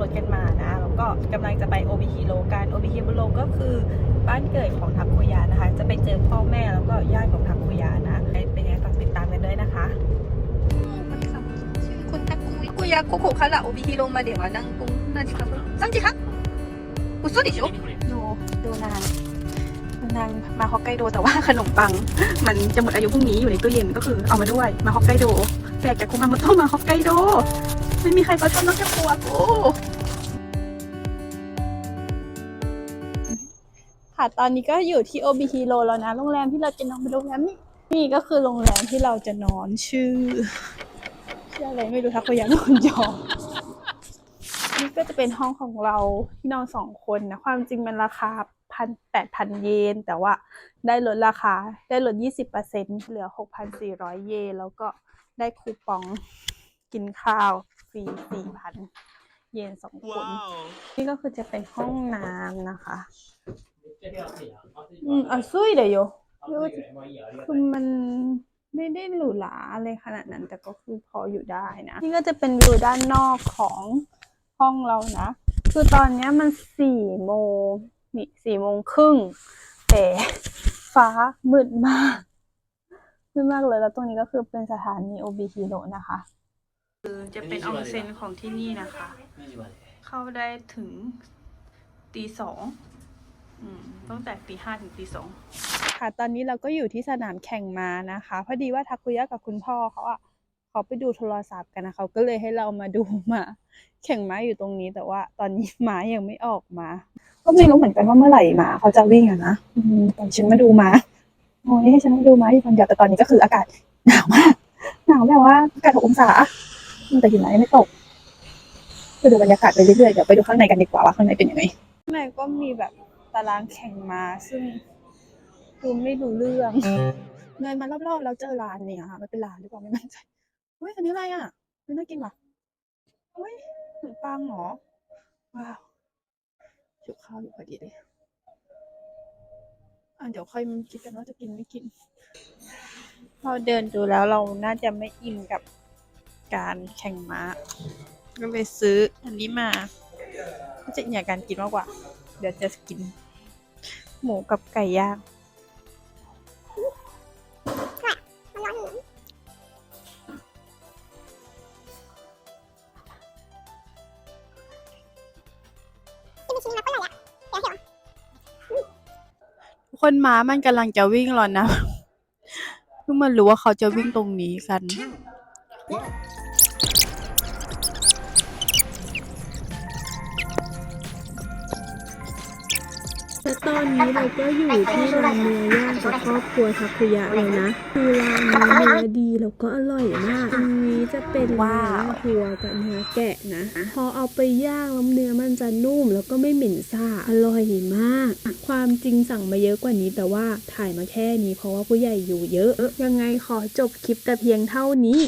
รถกันมานะแล้วก็กำลังจะไปโอบิฮิโรกันโอบิฮิโรก็คือบ้านเกิดของทักคุยานะคะ จะไปเจอพ่อแม่แล้วก็ญาติของทักคุยานะเป็นยังไงฝากติดตามกันด้วยนะคะคุณทักคุยคุยาโกโกคาระโอบิฮิโรมาเดี๋ยวนั่งกุ้งนั่นสิครับนั่นสิครับอุโซดิโชดูดูนางดูนางมาฮอกไกโดแต่ว่าขนมปัง มันจะหมดอายุพรุ่งนี้อยู่ในตู้เย็นก็คือเอามาด้วยมาฮอกไกโดแจกจากคุมาโมโตะมาฮอกไกโด ไม่มีใครเขาทำนอกจากตัวกูค่ะตอนนี้ก็อยู่ที่โอบิฮิโรแล้วนะ โรงแรมที่เราจะนอนเป็นโรงแรมนี่นี่ก็คือโรงแรมที่เราจะนอนชื่อ ชื่ออะไรไม่รู้ทักพยานอนยองนี่ก็จะเป็นห้องของเราที่นอนสองคนนะ ความจริงมันราคาพันแปดพันเยน แต่ว่าได้ลดราคาได้ลดยี่สิบเปอร์เซ็นเหลือหกพันสี่ร้อยเยน แล้วก็ได้คูปองกินข้าว ฟรีสี่พันเยนสองคน นี่ก็คือจะเป็นห้องน้ำนะคะ อืมอะซุยเดี๋ยวโยคือมันไม่ได้หรูหราอะไรขนาดนั้น แต่ก็คือพออยู่ได้นะ นี่ก็จะเป็นวิวด้านนอกของห้องเรานะ คือตอนเนี้ยมันสี่โมงนี่สี่โมงครึ่งแต่ฟ้ามืดมากมืดมากเลยแล้วตรงนี้ก็คือเป็นสถานีโอบิฮิโรนะคะ คือจะเป็นออนเซ็นของที่นี่นะคะ เข้าได้ถึงตีสองอืมตั้งแต่ตีห้าถึงตีสองค่ะ ตอนนี้เราก็อยู่ที่สนามแข่งม้านะคะ พอดีว่าทักคุยะกับคุณพ่อเขาอะเขาไปดูโทรศัพท์กันนะเขาก็เลยให้เรามาดูมาแข่งม้าอยู่ตรงนี้แต่ว่า ตอนนี้ม้ายังไม่ออกมา ก็ไม่รู้เหมือนกันว่าเมื่อไหร่ม้าเขาจะวิ่งอะนะอืมตอนฉันมาดูม้าโอ้ยให้ฉันมาดูม้าอยู่คนเดียวแต่ตอนนี้ก็คืออากาศหนาวมาก หนาวแบบว่าอากาศหกองศา แต่หิมะยังไม่ตกไปดูบรรยากาศไปเรื่อยๆเดี๋ยวไปดูข้างในกันดีกว่าว่าข้างในเป็นยังไงข้างในก็มีแบบตารางแข่งมาซึ่งดูไม่รู้เรื่องเดินมารอบๆแล้วเจอร้านเนี่ยค่ะมันเป็นร้านหรือเปล่าไม่มั่นใจเฮ้ยอันนี้อะไรอะไม่น่ากินว่ะเฮ้ยขนมปังเหรอว้าวชุบข้าวอยู่พอดีเลยอะเดี๋ยวค่อยมาคิดกันว่าจะกินไม่กินเราเดินดูแล้วเราน่าจะไม่อินกับ การแข่งม้า ก็เลยซื้ออันนี้มาจะอยากการกินมากกว่า เดี๋ยวจะกิน หมูกับไก่ย่างคนม้ามันกำลังจะวิ่งแล้วนะ เพิ่งมารู้ว่าเขาจะวิ่งตรงนี้กัน และตอนนี้เราก็อยู่ที่ร้านเนื้อย่างกับครอบครัวทัคุยะเลยนะ คือร้านนี้เนื้อดีแล้วก็อร่อยมากอันนี้จะเป็นเนื้อววัวกับเนื้อแกะนะ พอเอาไปย่างแล้วเนื้อมันจะนุ่มแล้วก็ไม่เหม็นซ่าอร่อยมาก ความจริงสั่งมาเยอะกว่านี้แต่ว่าถ่ายมาแค่นี้เพราะว่าผู้ใหญ่อยู่เยอะ ยังไงขอจบคลิปแต่เพียงเท่านี้